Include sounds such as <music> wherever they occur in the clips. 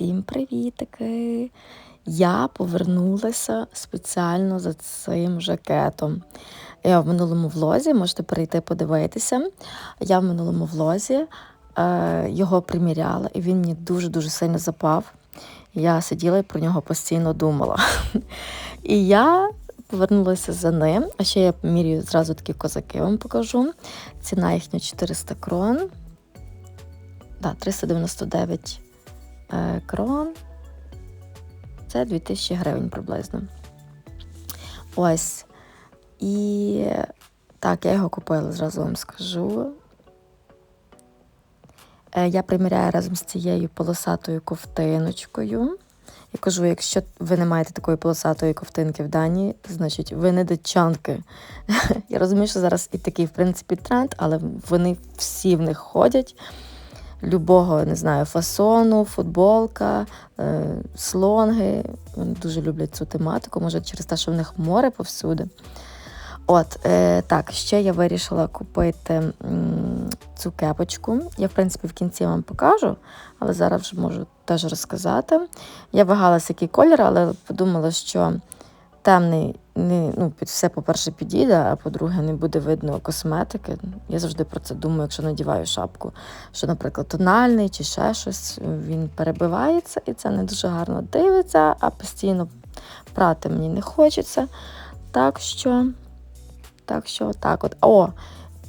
Всім привітики! Я повернулася спеціально за цим жакетом. Я в минулому влозі, можете перейти подивитися. Я в минулому влозі е, його приміряла, і він мені дуже-дуже сильно запав. Я сиділа і про нього постійно думала. І я повернулася за ним. А ще я міряю зразу такі козаки вам покажу. Ціна їхня 400 крон. Да, 399 е, крон. Це 2000 гривень приблизно. Ось. І так, я його купила, зразу вам скажу. Е, Я приміряю разом з цією полосатою ковтиночкою. Я кажу, якщо ви не маєте такої полосатої ковтинки в Данії, значить ви не датчанки. <laughs> Я розумію, що зараз і такий, в принципі, тренд, але вони всі в них ходять. Любого, не знаю, фасону, футболка, е, слонги. Вони дуже люблять цю тематику, може, через те, що в них море повсюди. От, е, так, ще я вирішила купити цю кепочку. Я, в принципі, в кінці вам покажу, але зараз вже можу теж розказати. Я вагалася, який колір, але подумала, що темний не, ну, під все, по-перше, підійде, а по-друге, не буде видно косметики. Я завжди про це думаю, якщо надіваю шапку. Що, наприклад, тональний чи ще щось, він перебивається, і це не дуже гарно дивиться, а постійно прати мені не хочеться. Так що, так що, так от. О,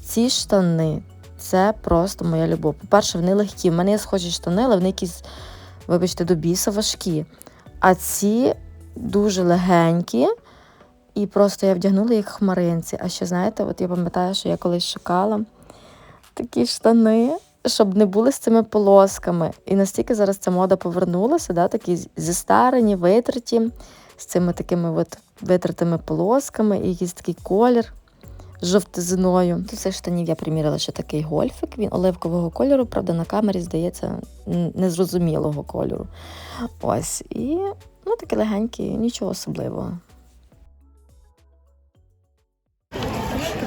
ці штани. Це просто моя любов. По-перше, вони легкі. В мене схожі штани, але вони якісь, вибачте, до біса важкі. А ці дуже легенькі. І просто я вдягнула їх хмаринці. А ще, знаєте, от я пам'ятаю, що я колись шукала такі штани, щоб не були з цими полосками. І настільки зараз ця мода повернулася, да, такі зістарені, витриті, з цими такими от витратими полосками, і якийсь такий колір з жовтизиною. До цих штанів я приміряла ще такий гольфик. Він оливкового кольору, правда, на камері здається незрозумілого кольору. Ось. І ну, такі легенькі, нічого особливого.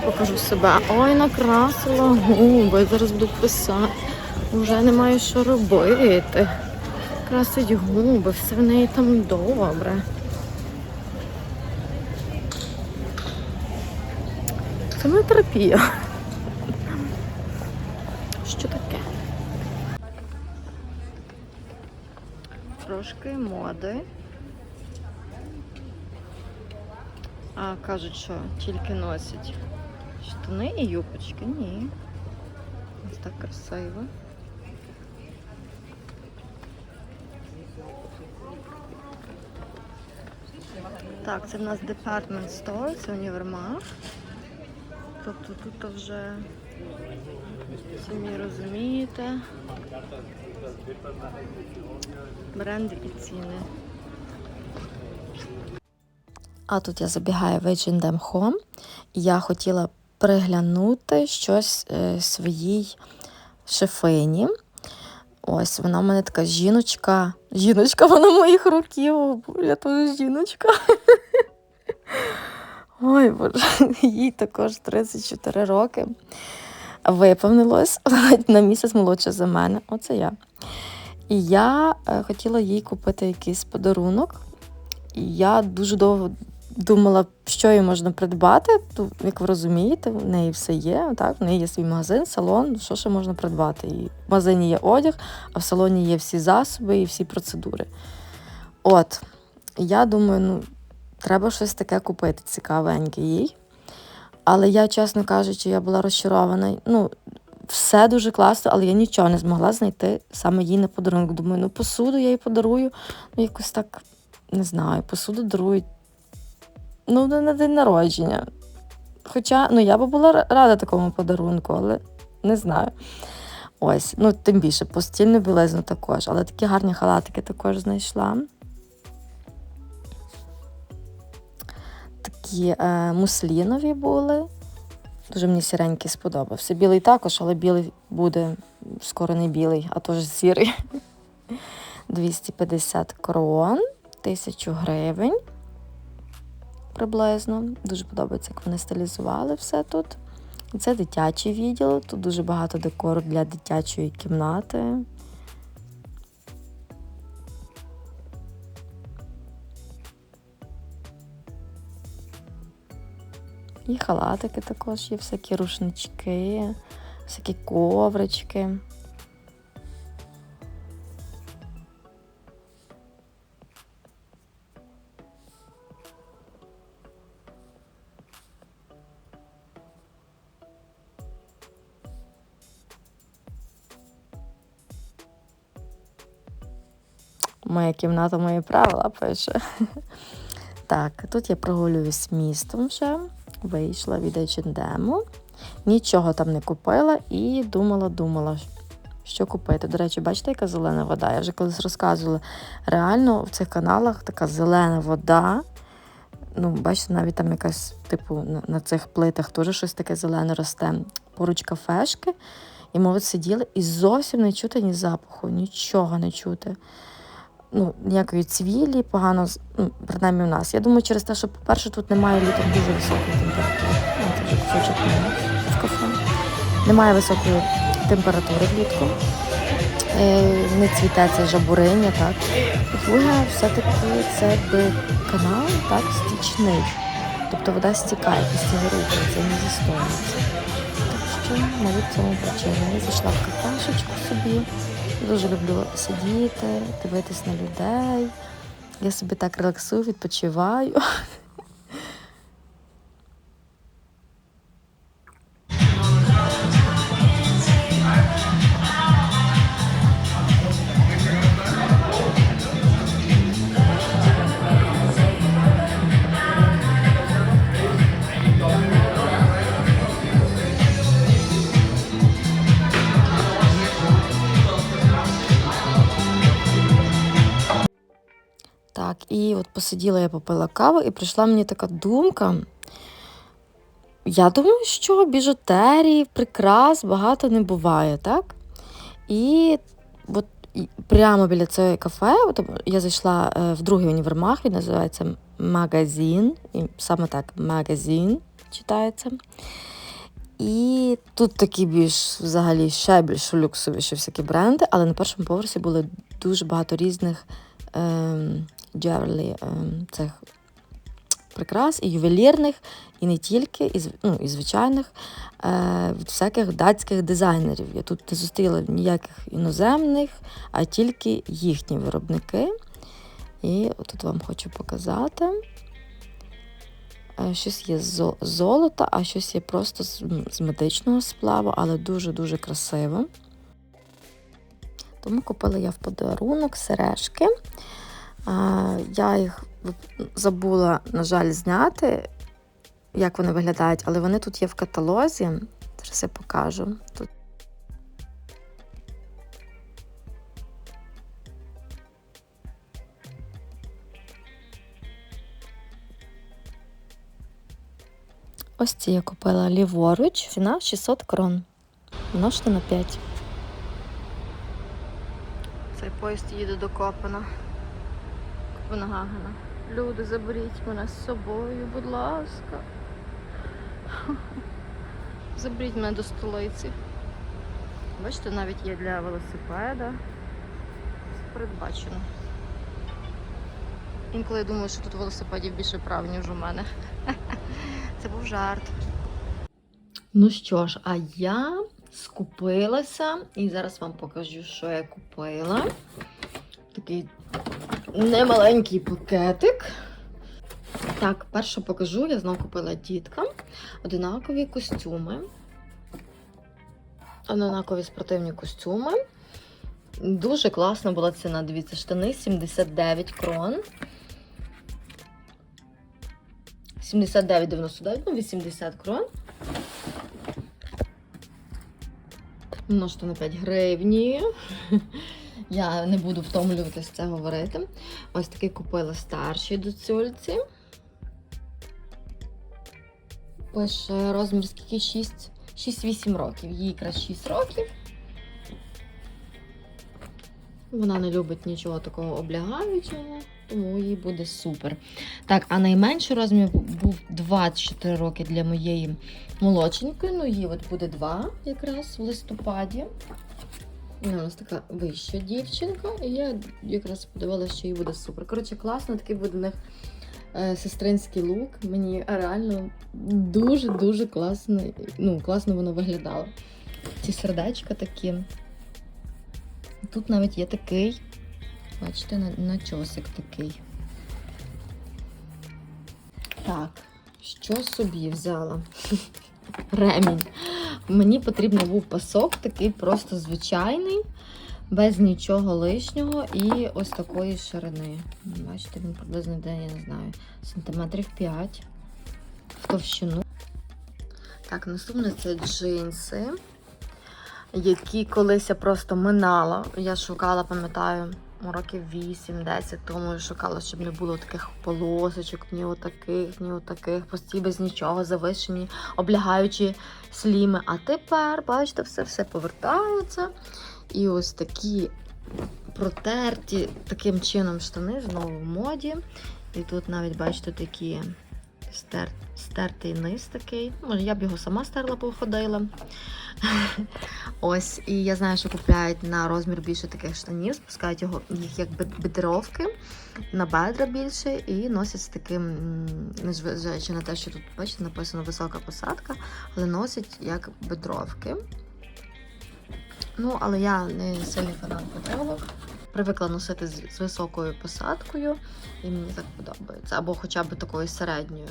Покажу себе. Ой, накрасила губи. Зараз буду писати. Вже немає що робити. Красить губи, все в неї там добре. Це моя терапія. Що таке? Трошки моди. А кажуть, що тільки носять штани і юбочки. Ні. Ось так красиво. Так, це в нас Department Store, це універмаг. Тобто тут вже самі розумієте. Бренди і ціни. А тут я забігаю в H&M Home, я хотіла приглянути щось е, своїй шефині. Ось вона в мене така жіночка. Жіночка, вона моїх років. Я теж жіночка. <laughs> Ой, боже, <laughs> їй також 34 роки. Виповнилось <laughs> на місяць молодша за мене. Оце я. І я е, хотіла їй купити якийсь подарунок. І я дуже довго думала, що їй можна придбати. Як ви розумієте, в неї все є. Так? В неї є свій магазин, салон, що ще можна придбати. І в магазині є одяг, а в салоні є всі засоби і всі процедури. От, я думаю, ну, треба щось таке купити, цікавеньке їй. Але я, чесно кажучи, я була розчарована. Ну, все дуже класно, але я нічого не змогла знайти саме їй на подарунок. Думаю, ну посуду я їй подарую. Ну, якось так не знаю, посуду дарують. Ну, на день народження. Хоча ну, я би була рада такому подарунку, але не знаю. Ось, ну, тим більше, постільну білизну також, але такі гарні халатики також знайшла. Такі е, муслінові були. Дуже мені сіренький сподобався. Білий також, але білий буде скоро не білий, а теж сірий. <laughs> 250 крон, 1000 гривень приблизно. Дуже подобається, як вони стилізували все тут. Це дитячий відділ. Тут дуже багато декору для дитячої кімнати. І халатики також є, всякі рушнички, всякі коврички. Моя кімната, мої правила пише. <laughs> Так, тут я прогулююсь містом вже. Вийшла від H&M. Нічого там не купила і думала, думала, що купити. До речі, бачите, яка зелена вода? Я вже колись розказувала. Реально в цих каналах така зелена вода. Ну, бачите, навіть там якась, типу, на, цих плитах теж щось таке зелене росте. Поруч кафешки. І ми сиділи і зовсім не чути ні запаху, нічого не чути ну, ніякої цвілі, погано, ну, принаймні в нас. Я думаю, через те, що, по-перше, тут немає літом дуже високої температури. Ну, це. Немає високої температури влітку. Е, не цвіте це жабуриння, так. По-друге, все-таки це якби канал, так, стічний. Тобто вода стікає, постійно рухається, не застоюється. Так що, мабуть, цьому причина. Я зайшла в кафешечку собі. Дуже люблю сидіти, дивитись на людей. Я собі так релаксую, відпочиваю. <laughs> і посиділа я попила каву, і прийшла мені така думка. Я думаю, що біжутерії, прикрас багато не буває, так? І от прямо біля цього кафе, от я зайшла е, в другий універмаг, він називається магазин. І саме так, магазин читається. І тут такі більш взагалі ще більш люксовіші всякі бренди, але на першому поверсі було дуже багато різних ем, джевелі ем, цих прикрас, і ювелірних, і не тільки, і, ну, і звичайних, е, від всяких датських дизайнерів. Я тут не зустріла ніяких іноземних, а тільки їхні виробники. І тут вам хочу показати. Е, Щось є з золота, а щось є просто з медичного сплаву, але дуже-дуже красиво. Тому купила я в подарунок сережки. Я їх забула, на жаль, зняти, як вони виглядають, але вони тут є в каталозі. Зараз я покажу. Тут Ось ці я купила ліворуч, ціна 600 крон. Множте на 5. Цей поїзд їде до Копена. Копенгагена. Люди, заберіть мене з собою, будь ласка. <laughs> Заберіть мене до столиці. Бачите, навіть є для велосипеда. Все передбачено. Інколи я думаю, що тут велосипедів більше прав, ніж у мене. <laughs> Це був жарт. Ну що ж, а я скупилася і зараз вам покажу, що я купила. Такий немаленький пакетик. Так, перше покажу, я знову купила діткам одинакові костюми. Одинакові спортивні костюми. Дуже класна була ціна. Дивіться, штани 79 крон. 79,99, ну 80 крон. Множте на 5 гривні. Я не буду втомлюватися це говорити. Ось такий купила старшій доцюльці. Пише розмір скільки 6, 6-8 років. Їй якраз 6 років. Вона не любить нічого такого облягаючого, тому їй буде супер. Так, а найменший розмір був 24 роки для моєї молодшенької. Ну, їй от буде 2 якраз в листопаді. У нас така вища дівчинка, і я якраз подивилася, що їй буде супер. Коротше, класно, такий буде в них е, сестринський лук. Мені реально дуже-дуже класно, ну, класно воно виглядало. Ці сердечка такі. Тут навіть є такий, бачите, на- начосик такий. Так, що собі взяла? <laughs> Ремінь. Мені потрібен був пасок, такий просто звичайний, без нічого лишнього і ось такої ширини. Бачите, він приблизно де, я не знаю, сантиметрів 5 в товщину. Так, наступне це джинси, які колись я просто минала. Я шукала, пам'ятаю, років 8-10 тому шукала, щоб не було таких полосочок, ні отаких, ні отаких, пості без нічого, завишені, облягаючі сліми. А тепер, бачите, все все повертається. І ось такі протерті таким чином штани знову в моді. І тут навіть, бачите, такі стер, стертий низ такий. Може, я б його сама стерла, походила. <laughs> Ось, і я знаю, що купляють на розмір більше таких штанів, спускають його їх як бедровки на бедра більше і носять з таким, незважаючи на те, що тут, бачите, написано висока посадка, але носять як бедровки. Ну, але я не сильний фанат бедровок. Привикла носити з, високою посадкою, і мені так подобається. Або хоча б такою середньою.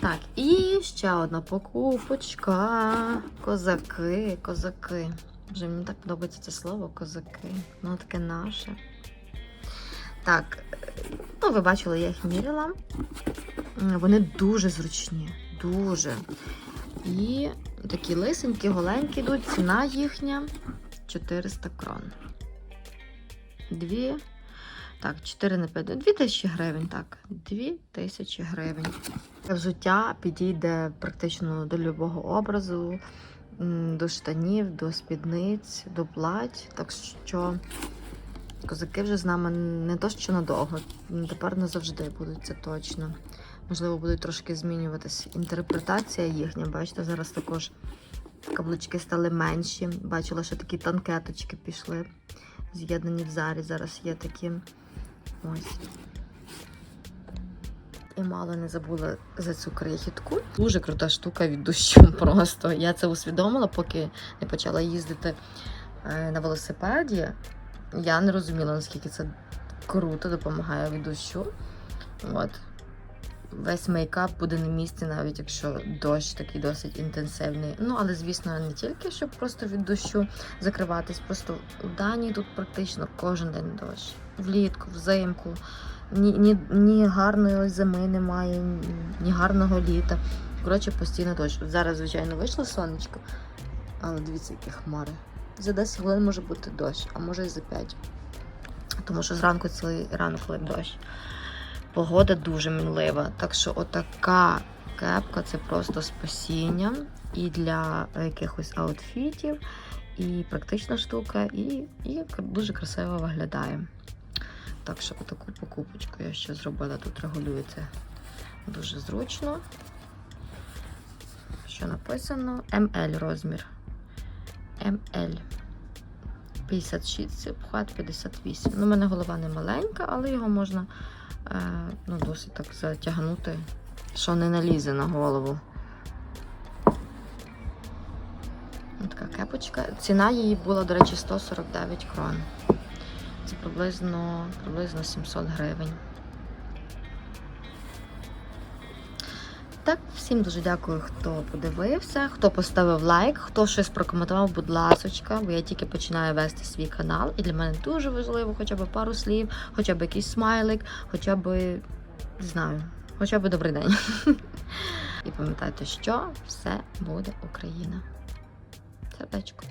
Так, і ще одна покупочка. Козаки, козаки. Вже мені так подобається це слово козаки. Воно таке наше. Так, ну ви бачили, я їх міряла. Вони дуже зручні. Дуже. І такі лисенькі, голенькі йдуть. Ціна їхня 400 крон. Дві. Так, 4 на 5. 2 тисячі гривень, так. 2 тисячі гривень. Взуття підійде практично до любого образу, до штанів, до спідниць, до плать. Так що козаки вже з нами не то що надовго, тепер назавжди будуть це точно. Можливо, будуть трошки змінюватися інтерпретація їхня. Бачите, зараз також каблучки стали менші. Бачила, що такі танкеточки пішли, з'єднані в зарі. Зараз є такі. Ось. І мало не забула за цю крихітку. Дуже крута штука від дощу. <laughs> Просто я це усвідомила, поки не почала їздити е, на велосипеді. Я не розуміла, наскільки це круто допомагає від дощу. От. Весь мейкап буде на місці, навіть якщо дощ такий досить інтенсивний. Ну, але, звісно, не тільки щоб просто від дощу закриватись. Просто в Данії тут практично кожен день дощ. Влітку, взимку. Ні, ні, ні гарної зими немає, ні, гарного літа. Коротше, постійно дощ. Зараз, звичайно, вийшло сонечко, але дивіться, які хмари. За 10 хвилин може бути дощ, а може і за 5. Тому що зранку цілий ранок лив дощ. Погода дуже мінлива. Так що отака кепка це просто спасіння і для якихось аутфітів, і практична штука, і, і дуже красиво виглядає. Так що таку покупочку я ще зробила. Тут регулюється дуже зручно. Що написано? МЛ розмір. МЛ. 56, це обхват 58. Ну, у мене голова не маленька, але його можна ну, досить так затягнути, що не налізе на голову. Така кепочка. Ціна її була, до речі, 149 крон. Це приблизно, приблизно 700 гривень. Так, всім дуже дякую, хто подивився, хто поставив лайк, хто щось прокоментував, будь ласочка, бо я тільки починаю вести свій канал, і для мене дуже важливо хоча б пару слів, хоча б якийсь смайлик, хоча б, не знаю, хоча б добрий день. <laughs> І пам'ятайте, що все буде Україна. Сердечко.